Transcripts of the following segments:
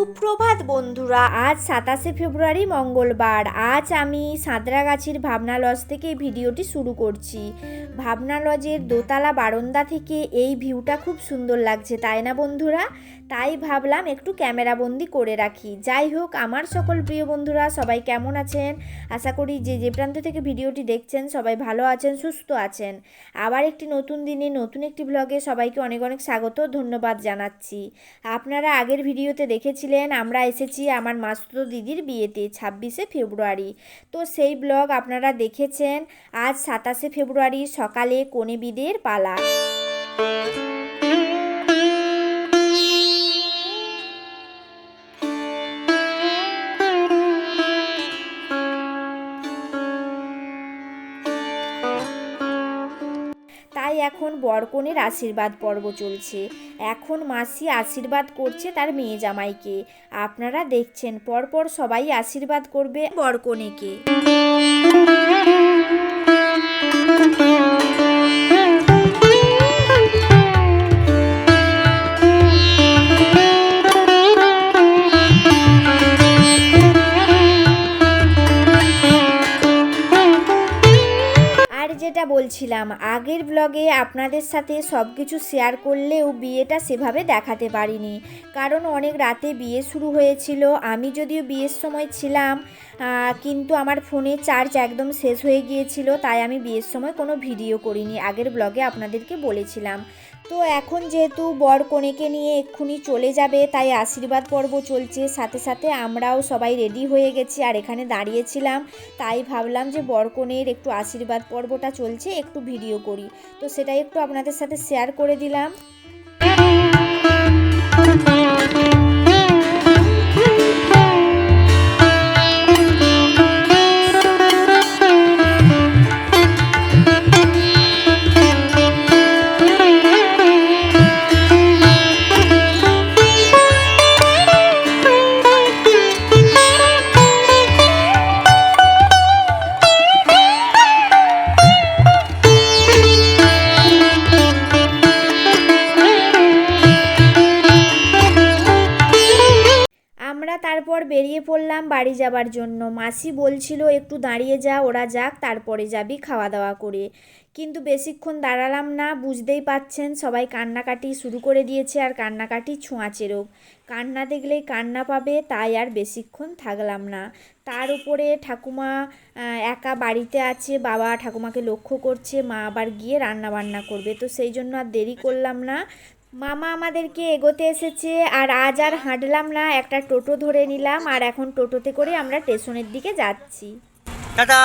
সুপ্রভাত বন্ধুরা, আজ সাতাশে ফেব্রুয়ারি মঙ্গলবার। আজ আমি সাঁতরাগাছির ভাবনা লজ থেকে ভিডিওটি শুরু করছি। ভাবনা লজের দোতলা বারান্দা থেকে এই ভিউটা খুব সুন্দর লাগছে, তাই না বন্ধুরা? তাই ভাবলাম একটু ক্যামেরাবন্দি করে রাখি। যাই হোক, আমার সকল প্রিয় বন্ধুরা, সবাই কেমন আছেন? আশা করি যে যে প্রান্ত থেকে ভিডিওটি দেখছেন, সবাই ভালো আছেন, সুস্থ আছেন। আবার একটি নতুন দিনে, নতুন একটি ব্লগে সবাইকে অনেক অনেক স্বাগত, ধন্যবাদ জানাচ্ছি। আপনারা আগের ভিডিওতে দেখেছিলেন, আমরা এসেছি আমার মাস্তুতো দিদির বিয়েতে, ছাব্বিশে ফেব্রুয়ারি। তো সেই ব্লগ আপনারা দেখেছেন, আজ সাতাশে ফেব্রুয়ারি, সকালে কনে বিদের পালা। তাই এখন বরকনের আশীর্বাদ পর্ব চলছে। এখন মাসি আশীর্বাদ করছে তার মেয়ে জামাইকে। আপনারা দেখছেন, পরপর সবাই আশীর্বাদ করবে বরকনেকে। যেটা বলছিলাম, আগের ব্লগে আপনাদের সাথে সব কিছু শেয়ার করলেও বিয়েটা সেভাবে দেখাতে পারিনি। কারণ অনেক রাতে বিয়ে শুরু হয়েছিল, আমি যদিও বিয়ের সময় ছিলাম কিন্তু আমার ফোনে চার্জ একদম শেষ হয়ে গিয়েছিল, তাই আমি বিয়ের সময় কোনো ভিডিও করিনি। আগের ব্লগে আপনাদেরকে বলেছিলাম। তো এখন যেহেতু বর কনেকে নিয়ে এক্ষুনি চলে যাবে, তাই আশীর্বাদ পর্ব চলছে। সাথে সাথে আমরাও সবাই রেডি হয়ে গেছি, আর এখানে দাঁড়িয়েছিলাম। তাই ভাবলাম যে বর কনের একটু আশীর্বাদ পর্বটা চলছে, একটু ভিডিও করি। তো সেটাই একটু আপনাদের সাথে শেয়ার করে দিলাম। যাবার জন্য। মাসি বলছিল, একটু দাঁড়িয়ে যা, ওরা যাক, তারপরে যাবি খাওয়া দাওয়া করে। কিন্তু বেশিক্ষণ দাঁড়ালাম না, বুঝতেই পাচ্ছেন সবাই কান্নাকাটি শুরু করে দিয়েছে আর কান্নাকাটি ছোঁয়াচে রোগ। কান্না দেখলেই কান্না পাবে, তাই আর বেশিক্ষণ থাকলাম না। তার উপরে ঠাকুমা একা বাড়িতে আছে, বাবা ঠাকুমাকে লক্ষ্য করছে, মা আবার গিয়ে রান্না বান্না করবে। তো সেই জন্য আর দেরি করলাম না। মামা আমাদেরকে এগোতে এসেছে আর আজ আর হাঁটলাম না একটা টোটো ধরে নিলাম আর এখন টোটোতে করে আমরা স্টেশনের দিকে যাচ্ছি। টাটা।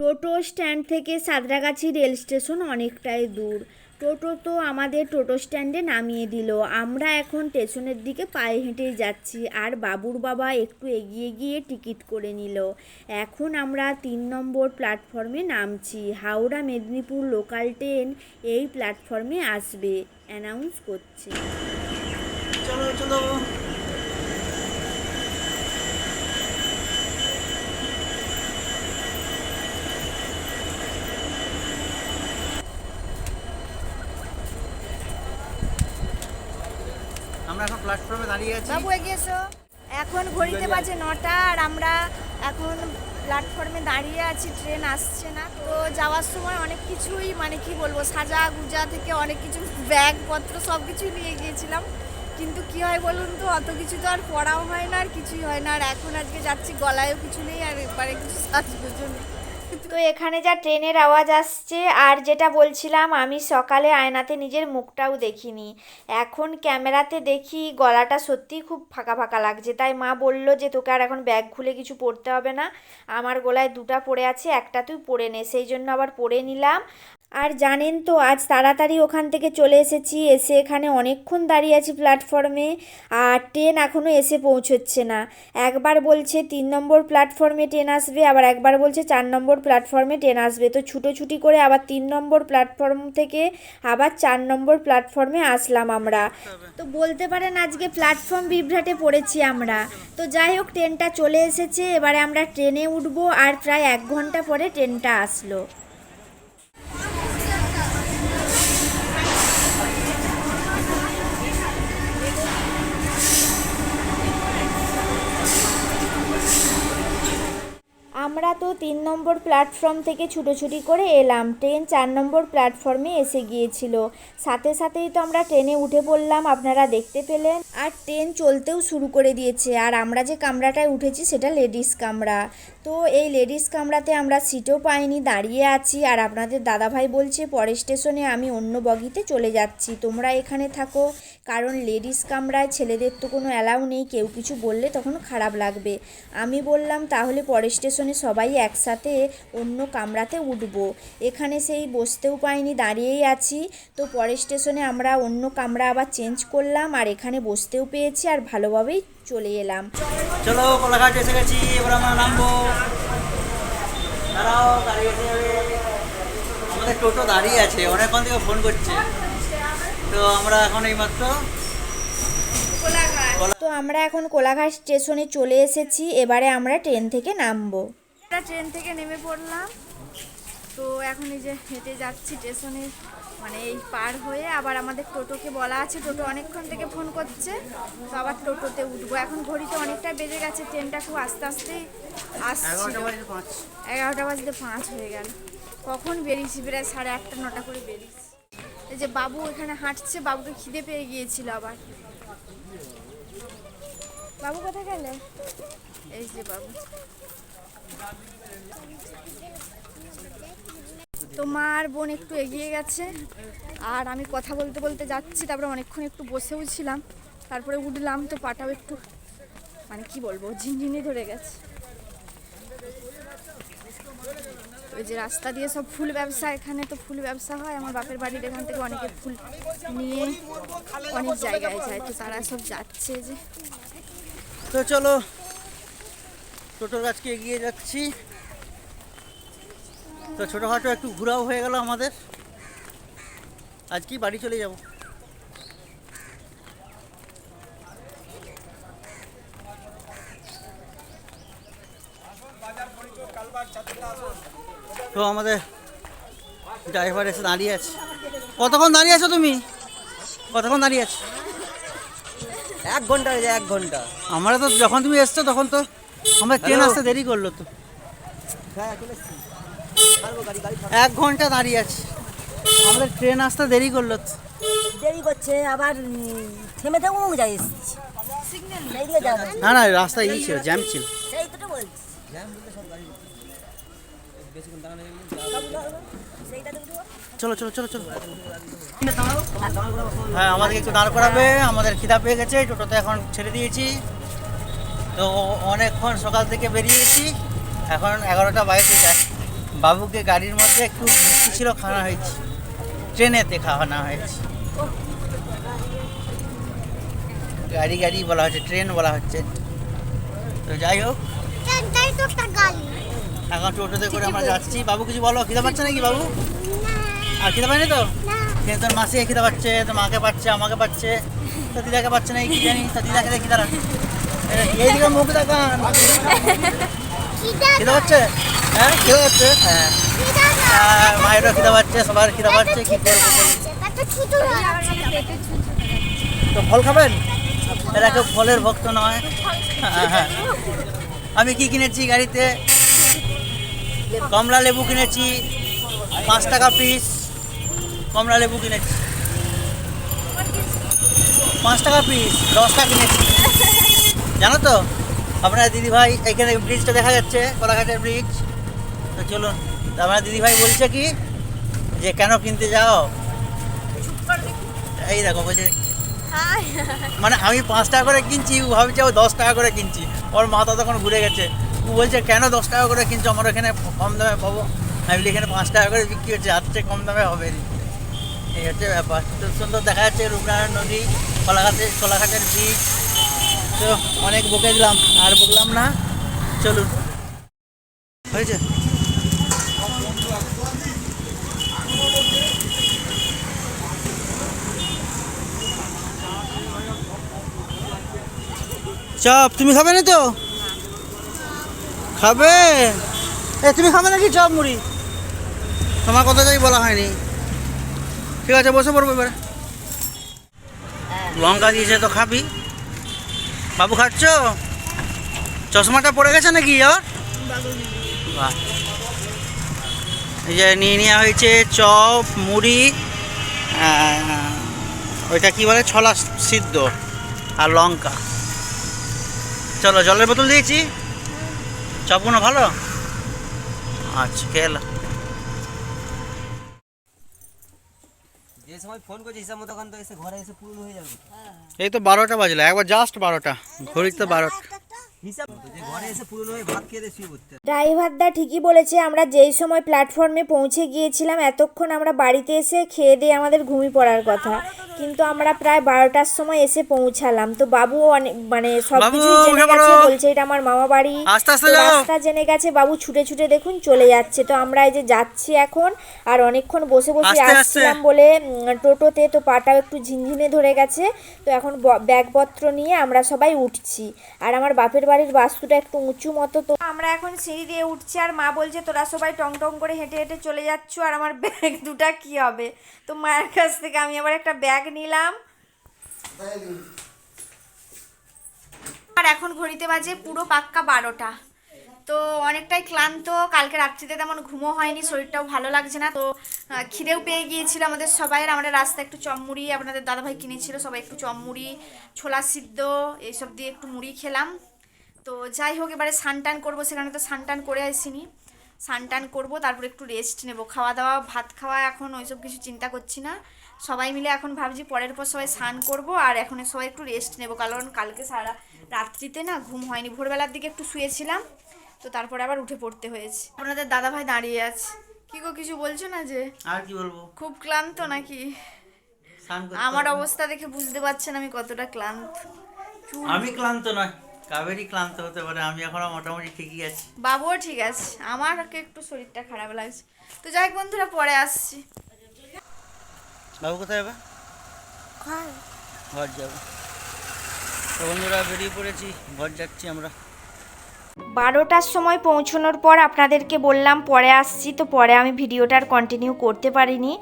টোটো স্ট্যান্ড থেকে সাঁতরাগাছি রেল স্টেশন অনেকটাই দূর। টোটো তো আমাদের টোটো স্ট্যান্ডে নামিয়ে দিল। আমরা এখন স্টেশনের দিকে পায়ে হেঁটেই যাচ্ছি আর বাবুর বাবা একটু এগিয়ে গিয়ে টিকিট করে নিল। এখন আমরা তিন নম্বর প্ল্যাটফর্মে নামছি। হাওড়া মেদিনীপুর লোকাল ট্রেন এই প্ল্যাটফর্মে আসবে। অ্যানাউন্স করছে। চলো চলো আমরা এখন প্ল্যাটফর্মে দাঁড়িয়ে আছি। বাবু এগিয়েছো এখন ঘড়িতে বাজে নটা আর আমরা এখন প্ল্যাটফর্মে দাঁড়িয়ে আছি ট্রেন আসছে না। তো যাওয়ার সময় অনেক কিছুই মানে কি বলব সাজা গুজা থেকে অনেক কিছু ব্যাগপত্র সব কিছুই নিয়ে গিয়েছিলাম। কিন্তু কি হয় বলুন তো অত কিছু তো আর পড়াও হয় না আর কিছুই হয় না। আর এখন আজকে যাচ্ছি গলায়ও কিছু নেই আর এবারে কিছু সাজগুজো নেই। তো এখানে যা ট্রেনের আওয়াজ আসছে, আর যেটা বলছিলাম, আমি সকালে আয়নাতে নিজের মুখটাও দেখিনি। এখন ক্যামেরাতে দেখি গলাটা সত্যিই খুব ফাঁকা ফাঁকা লাগছে। তাই মা বলল যে, তোকে আর এখন ব্যাগ খুলে কিছু পড়তে হবে না। আমার গলায় দুটা পড়ে আছে, একটা তুই পরে নে। সেই জন্য আবার পরে নিলাম। আর জানেন তো, আজ তাড়াতাড়ি ওখান থেকে চলে এসেছি, এসে এখানে অনেকক্ষণ দাঁড়িয়ে আছি প্ল্যাটফর্মে, আর ট্রেন এখনও এসে পৌঁছচ্ছে না। একবার বলছে তিন নম্বর প্ল্যাটফর্মে ট্রেন আসবে, আবার একবার বলছে চার নম্বর প্ল্যাটফর্মে ট্রেন আসবে। তো ছুটোছুটি করে আবার তিন নম্বর প্ল্যাটফর্ম থেকে আবার চার নম্বর প্ল্যাটফর্মে আসলাম আমরা। তো বলতে পারেন আজকে প্ল্যাটফর্ম বিভ্রাটে পড়েছি আমরা। তো যাই হোক, ট্রেনটা চলে এসেছে, এবারে আমরা ট্রেনে উঠবো, আর প্রায় এক ঘণ্টা পরে ট্রেনটা আসলো। তো তিন নম্বর প্ল্যাটফর্ম থেকে ছুটোছুটি করে এলাম। ট্রেন চার নম্বর প্ল্যাটফর্মে এসে গিয়েছিল। সাথে সাথেই তো আমরা ট্রেনে উঠে পড়লাম, আপনারা দেখতে পেলেন। আর ট্রেন চলতেও শুরু করে দিয়েছে। আর আমরা যে কামরাটায় উঠেছি সেটা লেডিস কামরা। তো এই লেডিস কামরাতে আমরা সিটও পাইনি, দাঁড়িয়ে আছি। আর আপনাদের দাদাভাই বলছে, পরের স্টেশনে আমি অন্য বগিতে চলে যাচ্ছি। তোমরা এখানে থাকো। কারণ লেডিস কামরায় ছেলেদের তো কোনো অ্যালাউ নেই, কেউ কিছু বললে তখন খারাপ লাগবে। আমি বললাম, তাহলে পরের স্টেশনে সবাই একসাথে অন্য কামরাতে উঠবো। এখানে সেই বসতেও পাইনি, দাঁড়িয়েই আছি। তো পরের স্টেশনে আমরা অন্য কামরা আবার চেঞ্জ করলাম, আর এখানে বসতেও পেয়েছি, আর ভালোভাবেই চলে এলাম। চলো, কোলাঘাট এসে গেছি, এবার আমরা নামবো। দাঁড়াও আমাদের টোটো দাঁড়িয়ে আছে, অনেকক্ষণ থেকে ফোন করছে। তো আমরা এখন এইমাত্র তো আমরা এখন কোলাঘাট স্টেশনে চলে এসেছি এবারে আমরা ট্রেন থেকে নামবো। আমরা ট্রেন থেকে নেমে পড়লাম। তো এখন এই যে হেঁটে যাচ্ছি স্টেশনে মানে এই পার হয়ে আবার আমাদের টোটোকে বলা আছে টোটো অনেকক্ষণ থেকে ফোন করছে। তো আবার টোটোতে উঠবো। এখন ঘড়িতে অনেকটা বেজে গেছে ট্রেনটা খুব আস্তে আস্তেই আসছে এগারোটা এগারোটা বাজতে পাঁচ হয়ে গেল। কখন বেরিয়েছি? প্রায় সাড়ে আটটা নটা করে বেরিয়েছি। এই যে বাবু এখানে হাঁটছে, বাবুকে খিদে পেয়ে গিয়েছিল আবার। বাবু কোথায় গেলে? এই যে বাবু। তোমার বোন একটু এগিয়ে গেছে, আর আমি কথা বলতে বলতে যাচ্ছি, তারপরে অনেকক্ষণ একটু বসেও ছিলাম, তারপরে উঠলাম, তো পাটাও একটু মানে কি বলব, ঝিনঝিনি ধরে গেছে। ওই যে রাস্তা দিয়ে সব ফুল ব্যবসা, এখানে তো ফুল ব্যবসা হয়। আমার বাপের বাড়ির এখান থেকে অনেকে ফুল নিয়ে অনেক জায়গায় যায়। তো তারা সব যাচ্ছে যে। তো চলো, টোটোর কাছকে এগিয়ে যাচ্ছি। তো ছোটোখাটো একটু ঘোরাও হয়ে গেল আমাদের। আজকেই বাড়ি চলে যাব। তো আমাদের ড্রাইভার এসে দাঁড়িয়ে আছে। কতক্ষণ দাঁড়িয়ে আছো তুমি? কতক্ষণ দাঁড়িয়ে আছো? এক ঘণ্টা হয়ে যায় এক ঘণ্টা। আমরা তো যখন তুমি এসছো তখন তো আমরা ট্রেন আসতে দেরি করল তো। হ্যাঁ। এক ঘণ্টা দাঁড়িয়ে আছি। আমাদের ট্রেন আসতে দেরি করল তো। দেরি করছে আবার থেমে থেমে যায় এসছি। না না রাস্তায় ই ছিল জ্যাম ছিল সেই তো বলছি সেইটাতে উঠবো। চলো চলো চলো চলো। হ্যাঁ আমাদেরকে একটু দাঁড় করাবে, আমাদের খিদা পেয়ে গেছে, টোটোতে এখন ছেড়ে দিয়েছি। তো অনেকক্ষণ সকাল থেকে বেরিয়েছি, এখন এগারোটা বাইরে যায়। বাবুকে গাড়ির মধ্যে একটু মিষ্টি ছিল খাওয়া হয়েছে। ট্রেনেতে খাওয়ানো হয়েছে। গাড়ি গাড়ি বলা হচ্ছে, ট্রেন বলা হচ্ছে। তো যাই হোক। এখন টোটোতে করে আমরা যাচ্ছি। বাবু কিছু বলো? খিদা পাচ্ছে নাকি বাবু? আর খিদা পায়নি তো? কিন্তু তোর মাসি খিদা পাচ্ছে? তোর মাকে পাচ্ছে? আমাকে পাচ্ছে? তো দিদাকে পাচ্ছে না কি জানি? তো দিদাকে দেখি তারা এইদিকে মুখ দেখান। খিদা পাচ্ছে? হ্যাঁ খিদা পাচ্ছে? হ্যাঁ। আর মায়েরও খিদা পাচ্ছে সবার খিদা পাচ্ছে কি করব তো ফল খাবেন? এরা কেউ ফলের ভক্ত নয়। হ্যাঁ হ্যাঁ। আমি কি কিনেছি গাড়িতে? কমলা লেবু কিনেছি পাঁচ টাকা পিস কমলা লেবু কিনেছি। পাঁচ টাকা পিস দশটা কিনেছি। জানো তো আপনার দিদি ভাই এখানে ব্রিজটা দেখা যাচ্ছে কলাঘাটের ব্রিজ তো চলুন আপনার দিদি ভাই বলছে কি যে কেন কিনতে যাও? এই দেখো বলছে মানে আমি পাঁচ টাকা করে কিনছি ভাবছি ও দশ টাকা করে কিনছি। ওর মাথা তখন ঘুরে গেছে। বলছে, কেন দশ টাকা করে কিনছো? আমার এখানে কম দামে পাবো। আমি বলি, এখানে পাঁচ টাকা করে বিক্রি হচ্ছে আর চেয়ে কম দামে হবে। এই হচ্ছে ব্যাপার। তো সুন্দর দেখা যাচ্ছে রূপনারায়ণ নদী কোলাঘাটের কোলাঘাটের বীজ তো অনেক বকে দিলাম আর বকলাম না। চলুন। হয়েছে। চপ, তুমি খাবে না তো? খাবে? এ, তুমি খাবে নাকি? চপ মুড়ি। তোমার কথা যাই বলা হয়নি। ঠিক আছে, বসে পড়ব এবারে। লঙ্কা দিয়েছে তো খাবি। বাবু খাচ্ছ? চশমাটা পড়ে গেছে নাকি ওর? বাহ। এই যে নিয়ে নেওয়া হয়েছে চপ, মুড়ি ওইটা কি বলে? ছলা সিদ্ধ আর লঙ্কা। চলো, জলের বোতল দিয়েছি। চপগুলো ভালো? আচ্ছা খেলা যে সময় ফোন করছি হিসাব মতো তখন তো এসে ঘরে এসে হয়ে যাবে। এই তো বারোটা বাজলো একবার জাস্ট বারোটা ঘড়ি তো বারোটা ড্রাইভারদা ঠিকই বলেছে আমরা যেই সময় প্ল্যাটফর্মে পৌঁছে গিয়েছিলাম এতক্ষণ আমরা বাড়িতে এসে খেয়ে দিয়ে আমাদের ঘুমিয়ে পড়ার কথা। কিন্তু আমরা প্রায় বারোটার সময় এসে পৌঁছালাম। তো বাবু অনেক মানে সব বাবু, কিছুই জেনে গেছে বলছে এটা আমার মামা বাড়ি। আস্তে আস্তে তো যাও। রাস্তা জেনে গেছে বাবু ছুটে ছুটে দেখুন চলে যাচ্ছে। তো আমরা এই যে যাচ্ছি এখন আর অনেকক্ষণ বসে বসে। আসছিলাম বলে টোটোতে তো পাটাও একটু ঝিনঝিনে ধরে গেছে। তো এখন ব- ব্যাগপত্র নিয়ে আমরা সবাই উঠছি। আর আমার বাপের বাড়ির বাস্তুটা একটু উঁচু মতো তো। আমরা এখন সিঁড়ি দিয়ে উঠছি আর মা বলছে, তোরা সবাই টং টং করে হেঁটে হেঁটে চলে যাচ্ছ আর আমার ব্যাগ দুটা কি হবে? তো মায়ের কাছ থেকে আমি আবার একটা ব্যাগ নিলাম। আর এখন ঘড়িতে বাজে পুরো পাক্কা বারোটা। তো অনেকটাই ক্লান্ত, কালকে রাত্রিতে তেমন ঘুমো হয়নি, শরীরটাও ভালো লাগছে না। তো খিদেও পেয়ে গিয়েছিল আমাদের সবাই আমাদের রাস্তায় একটু চমমুড়ি আপনাদের দাদাভাই কিনেছিল, সবাই একটু চমমুড়ি ছোলা সিদ্ধ, এইসব দিয়ে একটু মুড়ি খেলাম। তো যাই হোক এবারে সানটান করব সেখানে তো সানটান করে আসিনি। সানটান করব তারপর একটু রেস্ট নেব। খাওয়া দাওয়া ভাত খাওয়া এখন ওইসব কিছু চিন্তা করছি না। সবাই মিলে এখন ভাবছি পরের পর সবাই স্নান করব আর এখন সবাই একটু রেস্ট নেব। কারণ কালকে সারা রাত্রিতে না ঘুম হয়নি। ভোরবেলার দিকে একটু শুয়েছিলাম তো তারপরে আবার উঠে পড়তে হয়েছে। আপনাদের দাদা ভাই দাঁড়িয়ে আছে। কি গো কিছু বলছো না যে? আর কি বলব? খুব ক্লান্ত নাকি? আমার অবস্থা দেখে বুঝতে পারছেন আমি কতটা ক্লান্ত। আমি ক্লান্ত নয়। কাবেরই ক্লান্ত হতে পারে আমি এখনও মোটামুটি ঠিকই আছি। বাবুও ঠিক আছে আমার একটু শরীরটা খারাপ লাগছে। তো যাই বন্ধুরা পরে আসছি। বাবু কোথায় যাবে ঘর যাবে। তো বন্ধুরা বেরিয়ে পড়েছি ঘর যাচ্ছি আমরা। বারোটার সময় পৌঁছানোর পর আপনাদেরকে বললাম, পরে আসছি তো পরে আমি ভিডিওটা আর কন্টিনিউ করতে পারিনি।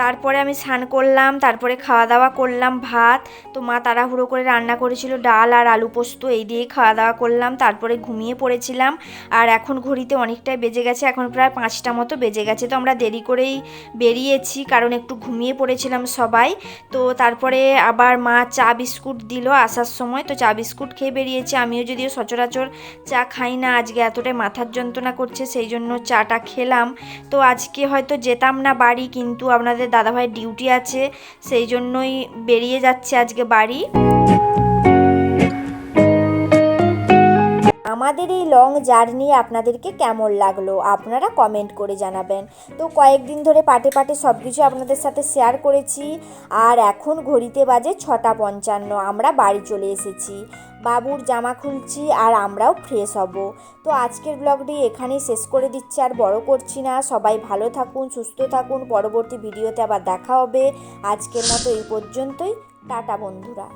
তারপরে আমি স্নান করলাম, তারপরে খাওয়া দাওয়া করলাম, ভাত। তো মা তাড়াহুড়ো করে রান্না করেছিল ডাল আর আলু পোস্ত, এই দিয়ে খাওয়া দাওয়া করলাম, তারপরে ঘুমিয়ে পড়েছিলাম। আর এখন ঘড়িতে অনেকটাই বেজে গেছে, এখন প্রায় পাঁচটা মতো বেজে গেছে, তো আমরা দেরি করেই বেরিয়েছি, কারণ একটু ঘুমিয়ে পড়েছিলাম সবাই। তো তারপরে আবার মা চা বিস্কুট দিল আসার সময়, তো চা বিস্কুট খেয়ে বেরিয়েছি, আমিও যদিও সচরাচর চা খাই না, আজকে এতটাই মাথার যন্ত্রণা করছে, সেই জন্য চাটা খেলাম। তো আজকে হয়তো যেতাম না বাড়ি, কিন্তু আপনাদের দাদাভাইয়ের ডিউটি আছে, সেই জন্যই বেরিয়ে যাচ্ছে আজকে বাড়ি। আমাদের এই লং জার্নি আপনাদেরকে কেমন লাগল? আপনারা কমেন্ট করে জানাবেন। তো কয়েকদিন ধরে পাটে পাটে সব কিছু আপনাদের সাথে শেয়ার করেছি। আর এখন ঘড়িতে বাজে ছটা পঞ্চান্ন। আমরা বাড়ি চলে এসেছি। বাবুর জামা খুলছি আর আমরাও ফ্রেশ হব। তো আজকের ব্লগটি এখানেই শেষ করে দিচ্ছি। আর বড় করছি না। সবাই ভালো থাকুন, সুস্থ থাকুন। পরবর্তী ভিডিওতে আবার দেখা হবে। আজকের মতো এই পর্যন্তই। টাটা বন্ধুরা।